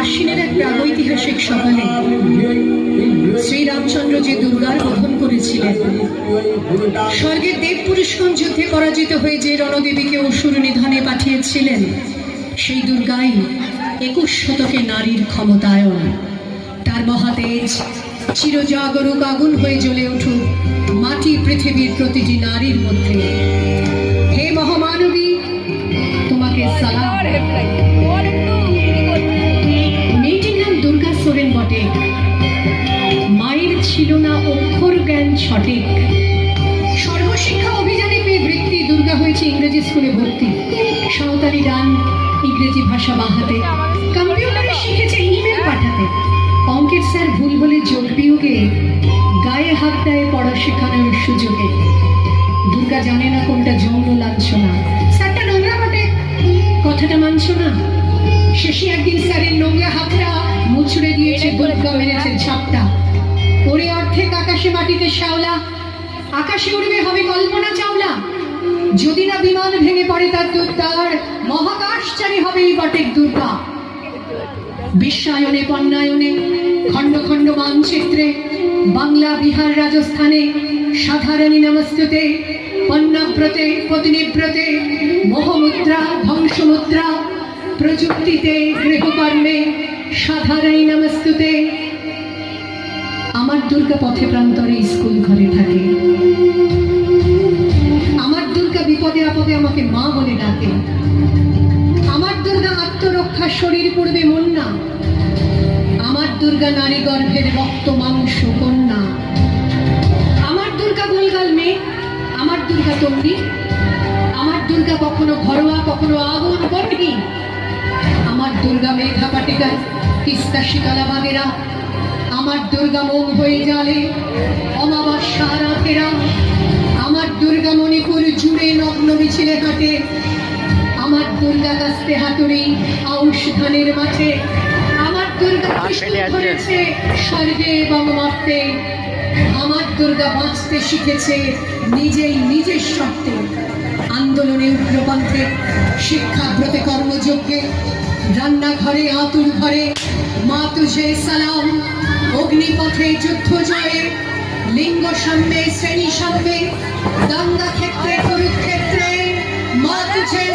আশ্বিনের এক প্রাগৈতিহাসিক সকালে দুর্গার বোধন করেছিলেন স্বর্গের দেব পুরুষগণ যুদ্ধে পরাজিত হয়ে যে রণদেবীকে অসুর নিধনে পাঠিয়েছিলেন, সেই দুর্গাই একুশ শতকে নারীর ক্ষমতায়ন। তার মহাতেজ চিরজাগরুক আগুন হয়ে জ্বলে উঠুক মাটি পৃথিবীর প্রতিটি নারীর মধ্যে। হে মহামানবী, তোমাকে মেয়েটির নাম দুর্গা সোরেন বটে। মায়ের ছিল না অক্ষর জ্ঞান সঠিক। সর্বশিক্ষা অভিযানে পেয়ে বৃত্তি দুর্গা হয়েছে ইংরেজি স্কুলে ভর্তি। সাঁওতালি গান ইংরেজি ভাষা বাহাতে কম্পিউটারে শিখেছে ইমেল পাঠাতে। অঙ্কের স্যার ভুল হলে যোগ বিয়োগে গায়ে হাত দেয় পড়া শেখানোর সুযোগে। দুর্গা জানে না কোনটা যৌন লাঞ্ছনা। স্যারটা নোংরা বটে। কথাটা মানছো না? শেষে একদিন স্যারের নোংরা হাতটা মুছড়ে দিয়েছে দুর্গা মেরেছে ছাপটা। ওরে অর্ধেক আকাশে মাটিতে শ্যাওলা। আকাশে উড়বে হবে কল্পনা চাওলা। যদি না বিমান পড়ে তার দুর্দার মহাকাশচারী হবে এই বটেক দুর্গা। বিশ্বায়নে পণ্যায়নে খণ্ড খণ্ড মানচিত্রে, বাংলা, বিহার, রাজস্থানে, সাধারণী নমস্তুতে, পণ্যাব্রতে পত্নীব্রতে মোহমুদ্রা ধ্বংসমুদ্রা প্রযুক্তিতে, গৃহকর্মে, সাধারণী নমস্তুতে, আমার দুর্গা পথে প্রান্তরে স্কুল ঘরে থাকে। শরীর পড়বে মন না আমার দুর্গা নারী গর্ভের রক্ত, মাংস, কন্যা। আমার দুর্গা গোলগাল মেয়ে, আমার দুর্গা তন্ডি আমার দুর্গা কখনো ঘরোয়া, কখনো আগুন গর্ভী আমার দুর্গা মেঘা পাটিকার তিস্তা শীতলা বাগেরা আমার দুর্গা মোম হয়ে জালে, অমাবস্যা রাতেরা। আমার দুর্গা মণিপুর জুড়ে নগ্ন মিছিলে হাঁটে। দুর্গা কাস্তে হাতুড়ি আউশ ধানের মাঠে। আমার দুর্গা ধরেছে স্বর্গে এবং মর্তে। আমার দুর্গা বাঁচতে শিখেছে নিজেই নিজের শর্তে। আন্দোলনে উগ্রপন্থে শিক্ষাব্রতে কর্মযজ্ঞে রান্নাঘরে আতুর ঘরে মা তুঝে সালাম অগ্নিপথে যুদ্ধ জয়ে লিঙ্গ সাম্যে শ্রেণি সাম্যে দাঙ্গা ক্ষেত্রে কুরুক্ষেত্রে মা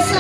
সালাম